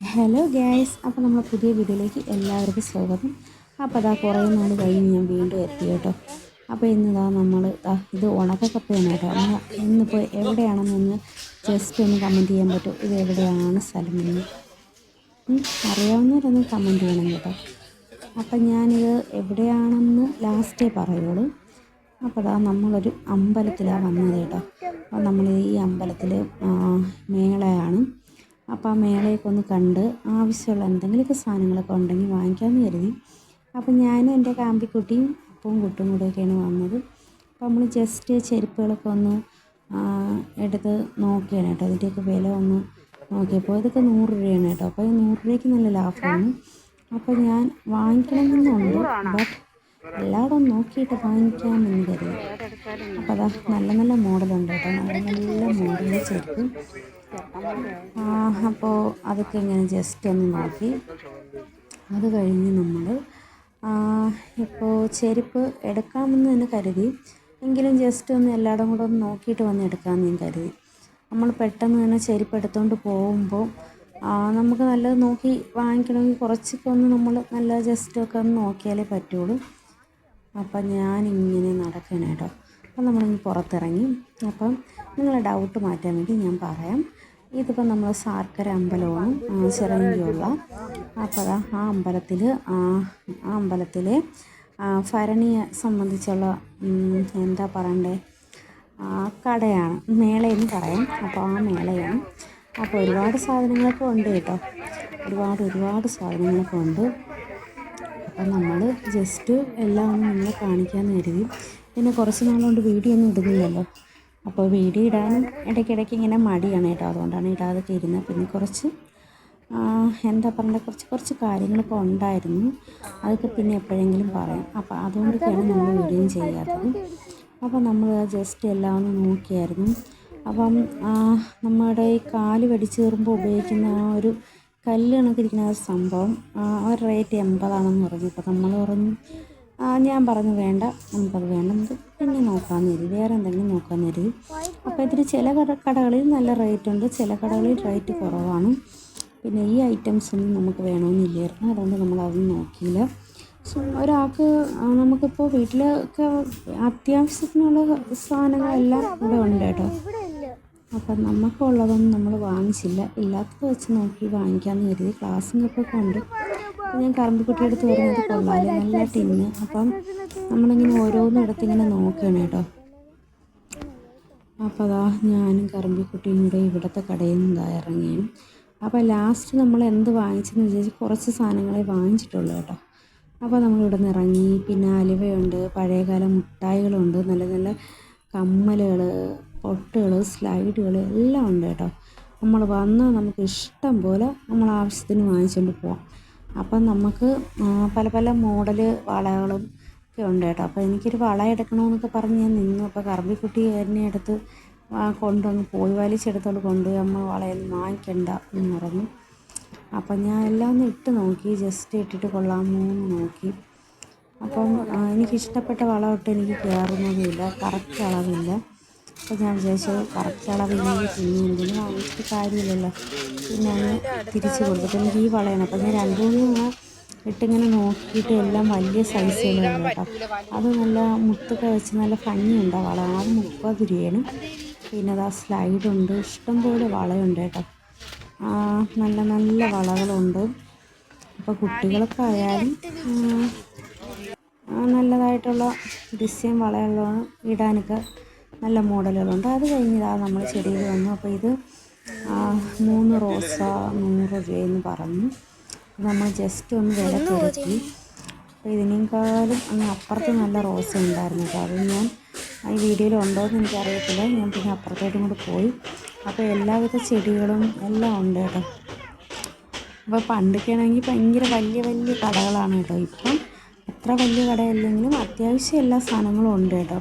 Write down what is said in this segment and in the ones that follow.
Hello gas അപ്പോൾ നമ്മൾ പുതിയ വീഡിയോയിലേക്ക് എല്ലാവർക്കും സ്വാഗതം. അപ്പോൾ അതാ കുറേ നാൾ കഴിഞ്ഞ് ഞാൻ വീണ്ടും എത്തി കേട്ടോ. അപ്പോൾ ഇന്നിതാ നമ്മൾ ഇത് ഉണക്കക്കപ്പയാണ് കേട്ടോ. നമ്മൾ ഇന്നിപ്പോൾ എവിടെയാണെന്നൊന്ന് ജസ്റ്റ് ഒന്ന് കമന്റ് ചെയ്യാൻ പറ്റും. ഇത് എവിടെയാണ് സ്ഥലം എന്ന്. ഉം, അറിയാവുന്നവരൊന്ന് കമന്റ് ചെയ്യണം കേട്ടോ. അപ്പം ഞാനിത് എവിടെയാണെന്ന് ലാസ്റ്റേ പറയുള്ളൂ. അപ്പോൾ അതാ നമ്മളൊരു അമ്പലത്തിലാണ് വന്നത് കേട്ടോ. അപ്പോൾ നമ്മൾ ഈ അമ്പലത്തിൽ മേളയാണ്. അപ്പോൾ ആ മേളയൊക്കെ ഒന്ന് കണ്ട് ആവശ്യമുള്ള എന്തെങ്കിലുമൊക്കെ സാധനങ്ങളൊക്കെ ഉണ്ടെങ്കിൽ വാങ്ങിക്കാമെന്ന് കരുതി. അപ്പോൾ ഞാനും എന്റെ കാമ്പിക്കുട്ടിയും അപ്പവും കുട്ടും കൂടെയൊക്കെയാണ് വന്നത്. അപ്പോൾ നമ്മൾ ജസ്റ്റ് ചെരുപ്പുകളൊക്കെ ഒന്ന് എടുത്ത് നോക്കിയാണ് കേട്ടോ. അതിന്റെയൊക്കെ വില ഒന്ന് നോക്കിയപ്പോൾ ഇതൊക്കെ നൂറ് രൂപയാണ് കേട്ടോ. അപ്പോൾ ഈ നൂറ് രൂപയ്ക്ക് നല്ല ലാഭമാണ്. അപ്പോൾ ഞാൻ വാങ്ങിക്കണമെന്നുണ്ട് ബട്ട് എല്ലാവരും നോക്കിയിട്ട് വാങ്ങിക്കാമെന്ന് കരുതി. അപ്പോൾ അതാ നല്ല നല്ല മോഡലുണ്ട് കേട്ടോ. നല്ല നല്ല മോഡലിൽ ചെരുപ്പ്. അപ്പോൾ അതൊക്കെ ഇങ്ങനെ ജസ്റ്റ് ഒന്ന് നോക്കി. അത് കഴിഞ്ഞ് നമ്മൾ ഇപ്പോൾ ചെരുപ്പ് എടുക്കാമെന്ന് തന്നെ കരുതി. എങ്കിലും ജസ്റ്റ് ഒന്ന് എല്ലായിടും കൂടെ ഒന്ന് നോക്കിയിട്ട് വന്ന് എടുക്കാമെന്ന് ഞാൻ കരുതി. നമ്മൾ പെട്ടെന്ന് തന്നെ ചെരുപ്പ് എടുത്തുകൊണ്ട് പോകുമ്പോൾ നമുക്ക് നല്ലത് നോക്കി വാങ്ങിക്കണമെങ്കിൽ കുറച്ചൊക്കെ ഒന്ന് നമ്മൾ നല്ല ജസ്റ്റ് ഒക്കെ ഒന്ന് നോക്കിയാലേ പറ്റുള്ളൂ. അപ്പം ഞാനിങ്ങനെ നടക്കണം കേട്ടോ അപ്പം നമ്മളിങ്ങനെ പുറത്തിറങ്ങി. അപ്പം നിങ്ങളെ ഡൗട്ട് മാറ്റാൻ വേണ്ടി ഞാൻ പറയാം. ഇതിപ്പോൾ നമ്മൾ സാർക്കര അമ്പലമാണ് ചിറങ്ങിയുള്ള അപ്പോൾ അതാ ആ അമ്പലത്തിൽ ആ അമ്പലത്തിലെ ഭരണിയെ സംബന്ധിച്ചുള്ള എന്താ പറയണ്ടേ കടയാണ്. മേളയെന്ന് പറയാം. അപ്പോൾ ആ മേളയാണ്. അപ്പോൾ ഒരുപാട് സാധനങ്ങളൊക്കെ ഉണ്ട് കേട്ടോ. ഒരുപാട് ഒരുപാട് സാധനങ്ങളൊക്കെ ഉണ്ട്. അപ്പം നമ്മൾ ജസ്റ്റ് എല്ലാം ഒന്ന് നിങ്ങളെ കാണിക്കാമെന്ന് കരുതി. പിന്നെ കുറച്ച് നാളുകൊണ്ട് വീഡിയോ ഒന്നും ഇടുന്നില്ലല്ലോ. അപ്പോൾ വീടി ഇടാനും ഇടയ്ക്കിടയ്ക്ക് ഇങ്ങനെ മടിയാണ് കേട്ടോ. അതുകൊണ്ടാണ് ഇടാതെ ഇരുന്നത്. പിന്നെ കുറച്ച് എന്താ പറയണ്ടേ കുറച്ച് കുറച്ച് കാര്യങ്ങളൊക്കെ ഉണ്ടായിരുന്നു. അതൊക്കെ പിന്നെ എപ്പോഴെങ്കിലും പറയാം. അപ്പോൾ അതുകൊണ്ടൊക്കെയാണ് നമ്മൾ വീഡിയോ ചെയ്യാത്തത്. അപ്പോൾ നമ്മൾ ജസ്റ്റ് എല്ലാം ഒന്ന് നോക്കിയായിരുന്നു. അപ്പം നമ്മുടെ ഈ കാൽ വെടിച്ച് കയറുമ്പോൾ ഉപയോഗിക്കുന്ന ആ ഒരു കല്ല് കണക്കിരിക്കുന്ന ആ സംഭവം ആ ഒരു റേറ്റ് എൺപതാണെന്ന് പറഞ്ഞു. അപ്പോൾ നമ്മൾ പറഞ്ഞു ഞാൻ പറഞ്ഞു വേണ്ട നമുക്കത് വേണ്ട. നമുക്ക് പിന്നെ നോക്കാമെന്ന് കരുതി വേറെ എന്തെങ്കിലും നോക്കാമെന്ന് കരുതി. അപ്പോൾ ഇതിന് ചില കട കടകളിൽ നല്ല റേറ്റ് ഉണ്ട് ചില കടകളിൽ റേറ്റ് കുറവാണ്. പിന്നെ ഈ ഐറ്റംസ് ഒന്നും നമുക്ക് വേണമെന്നില്ലായിരുന്നു അതുകൊണ്ട് നമ്മൾ അതൊന്നും നോക്കിയില്ല. സോ ഒരാൾക്ക് നമുക്കിപ്പോൾ വീട്ടിലൊക്കെ അത്യാവശ്യത്തിനുള്ള സാധനങ്ങളെല്ലാം ഇവിടെ ഉണ്ട് കേട്ടോ. അപ്പം നമുക്കുള്ളതൊന്നും നമ്മൾ വാങ്ങിച്ചില്ല. ഇല്ലാത്തത് വെച്ച് നോക്കി വാങ്ങിക്കാമെന്ന് കരുതി. ക്ലാസ്സും കപ്പൊക്കെ ഉണ്ട് അപ്പം ഞാൻ കറമ്പിക്കുട്ടി എടുത്ത് പറഞ്ഞത് കൊള്ളാം നല്ല ടിന്ന്. അപ്പം നമ്മളിങ്ങനെ ഓരോന്നും എടുത്ത് ഇങ്ങനെ നോക്കുകയാണ് കേട്ടോ. അപ്പോൾ അതാ ഞാനും കറമ്പിക്കുട്ടിയും കൂടെ ഇവിടുത്തെ കടയിൽ നിന്ന് ഇതാ അപ്പം ലാസ്റ്റ് നമ്മൾ എന്ത് വാങ്ങിച്ചെന്ന് വിചാരിച്ച് കുറച്ച് സാധനങ്ങളെ വാങ്ങിച്ചിട്ടുള്ളൂ കേട്ടോ. അപ്പോൾ നമ്മൾ ഇവിടെ നിന്ന് ഇറങ്ങി. പിന്നെ അലുവയുണ്ട് പഴയകാല മുട്ടായികളുണ്ട് നല്ല നല്ല കമ്മലുകൾ പൊട്ടുകൾ സ്ലൈഡുകൾ എല്ലാം ഉണ്ട് കേട്ടോ. നമ്മൾ വന്നാൽ നമുക്ക് ഇഷ്ടം പോലെ നമ്മൾ ആവശ്യത്തിന് വാങ്ങിച്ചുകൊണ്ട് പോവാം. അപ്പം നമുക്ക് പല പല മോഡൽ വളകളും ഒക്കെ ഉണ്ട് കേട്ടോ. അപ്പോൾ എനിക്കൊരു വള എടുക്കണമെന്നൊക്കെ പറഞ്ഞ് ഞാൻ നിന്നു. അപ്പോൾ കറമ്പിക്കുട്ടി എന്നെ എടുത്ത് കൊണ്ടുവന്ന് പോയി വലിച്ചെടുത്തോണ്ട് കൊണ്ടുപോയി അമ്മ വളയൊന്നും വാങ്ങിക്കണ്ട എന്ന് പറഞ്ഞു. അപ്പം ഞാൻ എല്ലാം ഒന്ന് ഇട്ട് നോക്കി. ജസ്റ്റ് ഇട്ടിട്ട് കൊള്ളാമോ എന്ന് നോക്കി. അപ്പം എനിക്കിഷ്ടപ്പെട്ട വളമൊട്ടും എനിക്ക് കയറുന്നതുമില്ല. കറക്റ്റ് അളവില്ല. അപ്പോൾ ഞാൻ വിചാരിച്ചു കറക്റ്റ് അളവില്ലെങ്കിൽ പിന്നെ എന്തിനും വാങ്ങിച്ചിട്ട് കാര്യമില്ലല്ലോ. പിന്നെ അങ്ങ് തിരിച്ച് കൊടുത്തിട്ട് എനിക്ക് ഈ വളയാണ്. അപ്പോൾ ഞാൻ രണ്ട് മൂന്ന് ഇട്ടിങ്ങനെ നോക്കിയിട്ട് എല്ലാം വലിയ സൈസ് തന്നെയാണ് കേട്ടോ. അത് നല്ല മുത്തൊക്കെ വെച്ച് നല്ല ഭംഗിയുണ്ട് വള. അത് മുപ്പത് രൂപയാണ് പിന്നെ അത് ആ സ്ലൈഡുണ്ട്. ഇഷ്ടംപോലെ വളയുണ്ട് കേട്ടോ. നല്ല നല്ല വളകളുണ്ട്. അപ്പോൾ കുട്ടികൾക്ക് ആയാലും നല്ലതായിട്ടുള്ള ഡിസൈൻ വളകളാണ് ഇടാനൊക്കെ നല്ല മോഡലുകളുണ്ട്. അത് കഴിഞ്ഞതാ നമ്മൾ ചെടിയിൽ വന്നു. അപ്പോൾ ഇത് മൂന്ന് റോസ നൂറ് രൂപയെന്ന് പറഞ്ഞു. നമ്മൾ ജസ്റ്റ് ഒന്ന് വില തിരക്കി അപ്പോൾ ഇതിനേക്കാളും അങ്ങ് അപ്പുറത്ത് നല്ല റോസ ഉണ്ടായിരുന്നു അപ്പോൾ അത് ഞാൻ ഈ വീഡിയോയിൽ ഉണ്ടോ എന്ന് എനിക്കറിയത്തില്ല. ഞാൻ പിന്നെ അപ്പുറത്തോട്ടും കൂടെ പോയി. അപ്പോൾ എല്ലാവിധ ചെടികളും എല്ലാം ഉണ്ട് കേട്ടോ. അപ്പോൾ പണ്ടൊക്കെ ആണെങ്കിൽ ഭയങ്കര വലിയ വലിയ കടകളാണ് കേട്ടോ. ഇപ്പം അത്ര വലിയ കടയല്ലെങ്കിലും അത്യാവശ്യം എല്ലാ സാധനങ്ങളും ഉണ്ട് കേട്ടോ.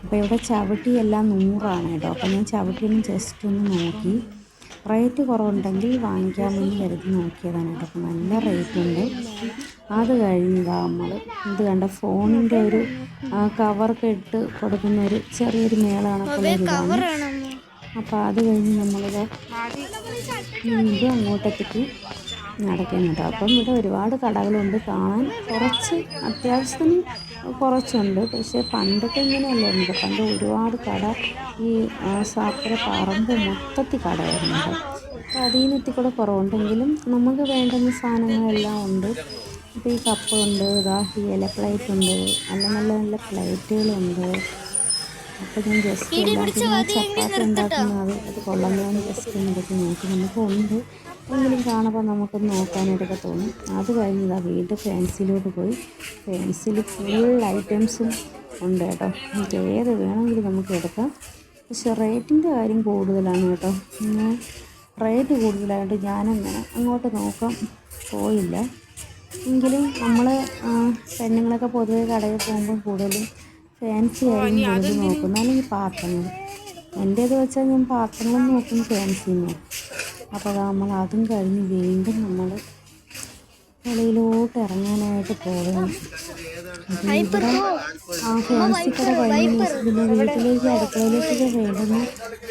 അപ്പോൾ ഇവിടെ ചവിട്ടി എല്ലാം നൂറാണ് കേട്ടോ. അപ്പോൾ ഞാൻ ചവിട്ടിയൊന്ന് ജസ്റ്റ് ഒന്ന് നോക്കി. റേറ്റ് കുറവുണ്ടെങ്കിൽ വാങ്ങിക്കാമെന്ന് കരുതി നോക്കിയതാണ് കേട്ടോ. അപ്പോൾ നല്ല റേറ്റ് ഉണ്ട്. അത് കഴിഞ്ഞതാ നമ്മൾ ഇത് കണ്ട ഫോണിന്റെ ഒരു കവറൊക്കെ ഇട്ട് കൊടുക്കുന്ന ഒരു ചെറിയൊരു മേളാണ് അപ്പം ഒരു ഇതാണ് അപ്പോൾ അത് കഴിഞ്ഞ് നമ്മളിത് ഇത് അങ്ങോട്ടെത്തിക്ക് നടക്കുന്നുണ്ട് അപ്പം ഇവിടെ ഒരുപാട് കടകളുണ്ട് കാണാൻ. കുറച്ച് അത്യാവശ്യത്തിന് കുറച്ചുണ്ട്. പക്ഷേ പണ്ടൊക്കെ ഇങ്ങനെയല്ലായിരുന്നു. പണ്ട് ഒരുപാട് കട ഈ സാക്കര പറമ്പ് മൊത്തത്തിൽ കടയായിരുന്നു. അപ്പോൾ അതിൽ നിന്ന് ഇത്തിക്കൂടെ കുറവുണ്ടെങ്കിലും നമുക്ക് വേണ്ടുന്ന സാധനങ്ങളെല്ലാം ഉണ്ട്. ഇപ്പോൾ ഈ കപ്പുണ്ട് ഇതാ ഈ ഇല പ്ലേറ്റ് ഉണ്ട് നല്ല നല്ല നല്ല പ്ലേറ്റുകളുണ്ട്. അപ്പോൾ ഞാൻ ജസ്റ്റ് പിന്നെ ചപ്പാത്തി ഉണ്ടാക്കുന്നത് അത് കൊള്ളാമെന്ന് ജസ്റ്റ് എടുത്ത് നോക്കി. നമുക്ക് ഉണ്ട്. എങ്കിലും കാണുമ്പോൾ നമുക്ക് നോക്കാനായിട്ടൊക്കെ തോന്നും. അത് കഴിഞ്ഞതാ വീണ്ടും ഫാൻസിലോട്ട് പോയി. ഫാൻസിൽ ഫുൾ ഐറ്റംസും ഉണ്ട് കേട്ടോ. നമുക്ക് ഏത് വേണമെങ്കിലും നമുക്ക് എടുക്കാം. പക്ഷെ റേറ്റിന്റെ കാര്യം കൂടുതലാണ് കേട്ടോ. റേറ്റ് കൂടുതലായിട്ട് ഞാനങ്ങനെ അങ്ങോട്ട് നോക്കാൻ പോയില്ല. എങ്കിലും നമ്മൾ പെണ്ണുങ്ങളൊക്കെ പൊതുവെ കടയിൽ പോകുമ്പോൾ കൂടുതലും ഫാൻസി ആയിരുന്നു കൂടുതൽ നോക്കുന്നത് അല്ലെങ്കിൽ പാത്രങ്ങൾ. എന്റേത് വെച്ചാൽ ഞാൻ പാത്രങ്ങളും നോക്കും ഫാൻസി നോക്കും അപ്പോൾ നമ്മൾ അതും കഴിഞ്ഞ് വീണ്ടും നമ്മൾ വെളിയിലോട്ട് ഇറങ്ങാനായിട്ട് പോകണം ഇവിടെ ആ ഫാൻസി കട കഴിഞ്ഞ പിന്നെ വീട്ടിലേക്ക് അടുക്കളയിലേക്കൊക്കെ വേണ്ടുന്ന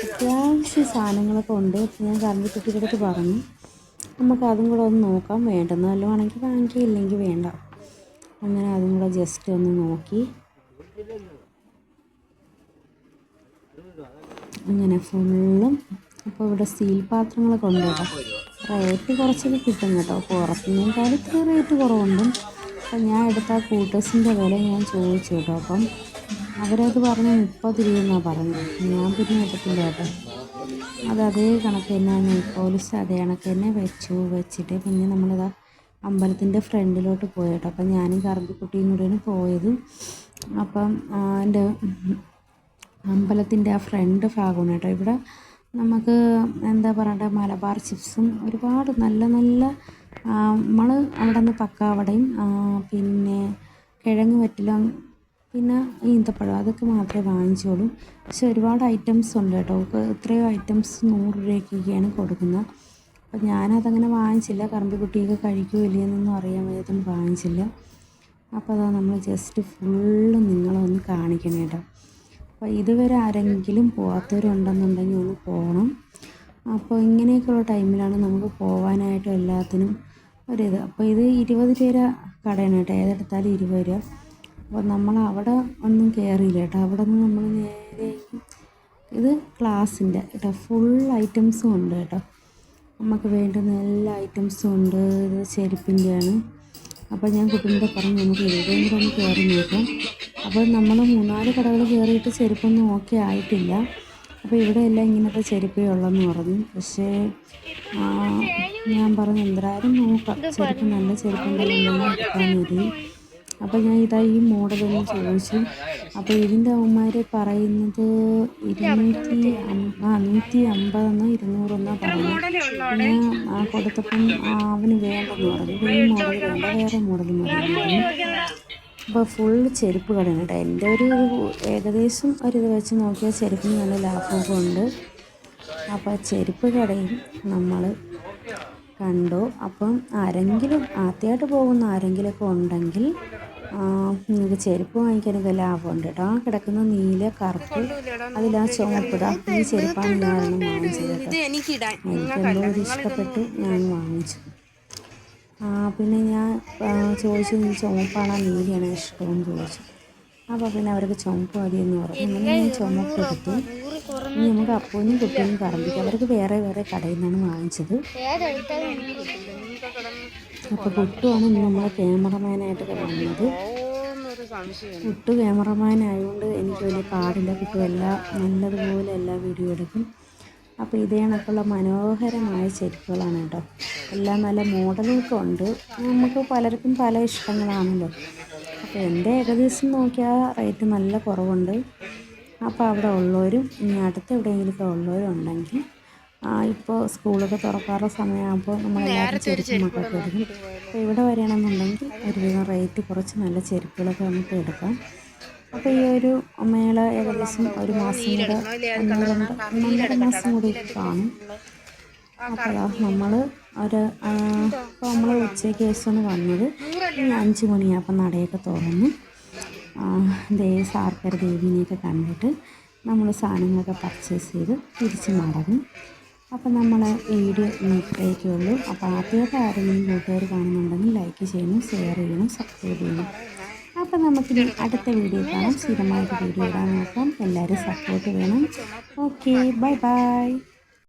അത്യാവശ്യ സാധനങ്ങളൊക്കെ ഉണ്ട്. ഞാൻ കറണ്ട് കുട്ടിയുടെ അടുത്ത് പറഞ്ഞു. നമുക്ക് അതും കൂടെ ഒന്ന് നോക്കാം. വേണ്ടുന്ന വല്ലതും ആണെങ്കിൽ വാങ്ങിക്കില്ലെങ്കിൽ വേണ്ട. അങ്ങനെ അതും കൂടെ ജസ്റ്റ് ഒന്ന് നോക്കി. അങ്ങനെ ഫുള്ളും അപ്പോൾ ഇവിടെ സ്റ്റീൽ പാത്രങ്ങളൊക്കെ ഉണ്ട് കേട്ടോ റേറ്റ് കുറച്ചൊക്കെ കിട്ടും കേട്ടോ. പുറത്തുനിന്നേക്കാൾ ഇത്ര റേറ്റ് കുറവുണ്ട്. അപ്പം ഞാൻ എടുത്ത ആ കൂട്ടേഴ്സിന്റെ വില ഞാൻ ചോദിച്ചു കേട്ടോ. അപ്പം അവരത് പറഞ്ഞ് മുപ്പത് രൂപ എന്നാണ് പറഞ്ഞത്. ഞാൻ പിന്നെ എടുത്തില്ല കേട്ടോ. അത് അതേ കണക്ക് തന്നെ നെയ്പോലിസ് അതേ കണക്ക് തന്നെ വെച്ചു. വെച്ചിട്ട് പിന്നെ നമ്മളിതാ അമ്പലത്തിന്റെ ഫ്രണ്ടിലോട്ട് പോയി കേട്ടോ. അപ്പം ഞാനും കറമ്പിക്കുട്ടിയും കൂടെയാണ് പോയത്. അപ്പം എന്റെ അമ്പലത്തിന്റെ ആ ഫ്രണ്ട് ഭാഗമാണ് കേട്ടോ. ഇവിടെ നമുക്ക് എന്താ പറയണ്ടേ മലബാർ ചിപ്സും ഒരുപാട് നല്ല നല്ല നമ്മൾ അവിടെ നിന്ന് പക്കാവടയും പിന്നെ കിഴങ്ങ് വറ്റിലും പിന്നെ ഈന്തപ്പഴം അതൊക്കെ മാത്രമേ വാങ്ങിച്ചോളൂ പക്ഷെ ഒരുപാട് ഐറ്റംസ് ഉണ്ട് കേട്ടോ. ഇത്രയും ഐറ്റംസ് നൂറ് രൂപയ്ക്കൊക്കെയാണ് കൊടുക്കുന്നത്. അപ്പം ഞാനതങ്ങനെ വാങ്ങിച്ചില്ല. കറമ്പിക്കുട്ടിയൊക്കെ കഴിക്കുമോ ഇല്ലയെന്നൊന്നും അറിയാൻ വയ്യാത്തതുകൊണ്ട് വാങ്ങിച്ചില്ല. അപ്പോൾ അതാ നമ്മൾ ജസ്റ്റ് ഫുള്ള് നിങ്ങളെ ഒന്ന് കാണിക്കണം കേട്ടോ അപ്പോൾ ഇതുവരെ ആരെങ്കിലും പോകാത്തവരുണ്ടെന്നുണ്ടെങ്കിൽ ഒന്ന് പോകണം അപ്പോൾ ഇങ്ങനെയൊക്കെയുള്ള ടൈമിലാണ് നമുക്ക് പോകാനായിട്ട് എല്ലാത്തിനും ഒരിത് അപ്പോൾ ഇത് ഇരുപത് രൂപ കടയാണ് കേട്ടോ ഏതെടുത്താലും ഇരുപത് രൂപ. അപ്പോൾ നമ്മൾ അവിടെ ഒന്നും കയറിയില്ല കേട്ടോ അവിടെ നിന്ന് നമ്മൾ നേരെ ഇത് ക്ലാസ്സിന്റെ കേട്ടോ ഫുൾ ഐറ്റംസും ഉണ്ട് കേട്ടോ നമുക്ക് വേണ്ടുന്ന എല്ലാ ഐറ്റംസും ഉണ്ട്. ഇത് ചെരുപ്പിന്റെയാണ്. അപ്പോൾ ഞാൻ കുട്ടീന്റെ പറഞ്ഞു നമുക്ക് എവിടെയും കൂടെ ഒന്ന് കയറി നോക്കാം അപ്പോൾ നമ്മൾ മൂന്നാൽ കടകൾ കയറിയിട്ട് ചെരുപ്പൊന്നും ഓക്കെ ആയിട്ടില്ല. അപ്പോൾ ഇവിടെ എല്ലാം ഇങ്ങനത്തെ ചെരുപ്പേ ഉള്ളെന്ന് പറഞ്ഞു. പക്ഷേ ഞാൻ പറഞ്ഞു എന്തായാലും നോക്കാം. ചെരുപ്പ് നല്ല ചെരുപ്പുണ്ടെന്നുണ്ടെങ്കിൽ എടുക്കാൻ മതി അപ്പോൾ ഞാൻ ഇതാ ഈ മോഡലൊന്ന് ചോദിച്ചു. അപ്പോൾ ഇതിന്റെ അവന്മാർ പറയുന്നത് ഇരുന്നൂറ്റി ആ നൂറ്റി അമ്പതെന്നോ ഇരുന്നൂറെന്നോ പറഞ്ഞു പിന്നെ ആ കൊടുത്തപ്പം അവന് വേണ്ടെന്ന് പറഞ്ഞു. ഈ മോഡൽ വേണ്ട വേറെ മോഡൽ മതി അപ്പോൾ ഫുൾ ചെരുപ്പ് കടയാണ് കേട്ടോ എന്റെ ഒരു ഏകദേശം ഒരിത് വെച്ച് നോക്കിയാൽ ചെരുപ്പിന് നല്ല ലാഭമൊക്കെ ഉണ്ട്. അപ്പോൾ ചെരുപ്പ് കടയും നമ്മൾ കണ്ടു. അപ്പം ആരെങ്കിലും ആദ്യമായിട്ട് പോകുന്ന ആരെങ്കിലുമൊക്കെ ഉണ്ടെങ്കിൽ നിങ്ങൾക്ക് ചെരുപ്പ് വാങ്ങിക്കാനൊക്കെ ലാഭമുണ്ട് കേട്ടോ ആ കിടക്കുന്ന നീല കറുപ്പ് അതിലാ ചുമപ്പ്. ഈ ചെരുപ്പാണ് ഞാൻ വാങ്ങിച്ചത് എനിക്കെന്തോ ഒരു ഇഷ്ടപ്പെട്ട് ഞാൻ വാങ്ങിച്ചു. പിന്നെ ഞാൻ ചോദിച്ചു നീ ചുമപ്പാണോ നീലയാണോ ഇഷ്ടമെന്ന് ചോദിച്ചു. അപ്പോൾ പിന്നെ അവർക്ക് ചുമപ്പ് മതി എന്ന് പറഞ്ഞു. അങ്ങനെ ഞാൻ ചുമപ്പ് എടുത്തു. ഇനി നമുക്ക് അപ്പൂനും കുട്ടിയും പറമ്പിക്കും അവർക്ക് വേറെ വേറെ കടയിൽ നിന്നാണ് വാങ്ങിച്ചത്. അപ്പോൾ കുട്ടുവാണ് ഇന്ന് നമ്മളെ ക്യാമറമാനായിട്ട് വന്നത്. കുട്ടു ക്യാമറമാനായതുകൊണ്ട് എനിക്ക് വലിയ പാടില്ല. കുട്ടു എല്ലാ നല്ലതുപോലെ എല്ലാ വീഡിയോ എടുക്കും. അപ്പോൾ ഇതേ കണക്കുള്ള മനോഹരമായ ചെരുപ്പുകളാണ് കേട്ടോ. എല്ലാം നല്ല മോഡലൊക്കെ ഉണ്ട്. നമുക്ക് പലർക്കും പല ഇഷ്ടങ്ങളാണല്ലോ. അപ്പോൾ എന്റെ ഏകദേശം നോക്കിയാൽ റേറ്റ് നല്ല കുറവുണ്ട്. അപ്പോൾ അവിടെ ഉള്ളവരും ഇനി അടുത്ത് എവിടെയെങ്കിലുമൊക്കെ ഉള്ളവരും ഉണ്ടെങ്കിൽ ഇപ്പോൾ സ്കൂളൊക്കെ തുറക്കാറുള്ള സമയമാകുമ്പോൾ നമ്മളെല്ലാവരും ചെരുപ്പ് മക്കൾക്ക് എടുക്കും അപ്പോൾ ഇവിടെ വരികയാണെന്നുണ്ടെങ്കിൽ ഒരുവിധം റേറ്റ് കുറച്ച് നല്ല ചെരുപ്പുകളൊക്കെ നമുക്ക് എടുക്കാം. അപ്പോൾ ഈ ഒരു മേള ഏകദേശം ഒരു മാസം കൂടെ ഒന്നര മാസം കൂടി കാണും. അപ്പോൾ നമ്മൾ ഒരു ഇപ്പോൾ നമ്മൾ ഉച്ചയ്ക്ക് ശേഷമാണ് വന്നത്. ഇനി അഞ്ച് മണിയാണ് അപ്പം നടയൊക്കെ തുറന്ന് ദേ സാർക്കര ദേവീനെയൊക്കെ കണ്ടിട്ട് നമ്മൾ സാധനങ്ങളൊക്കെ പർച്ചേസ് ചെയ്ത് തിരിച്ച് മടങ്ങും അപ്പോൾ നമ്മൾ വീഡിയോ ഇത്രയൊക്കെ അപ്പോൾ ആദ്യമായിട്ട് ആരെങ്കിലും കൂട്ടുകാർ കാണുന്നുണ്ടെങ്കിൽ ലൈക്ക് ചെയ്യണം ഷെയർ ചെയ്യണം സബ്സ്ക്രൈബ് ചെയ്യണം. അപ്പോൾ നമുക്ക് അടുത്ത വീഡിയോ കാണാം. സ്ഥിരമായിട്ട് വീഡിയോ ഇടാൻ നോക്കാം. എല്ലാവരും സപ്പോർട്ട് വേണം. Okay bye bye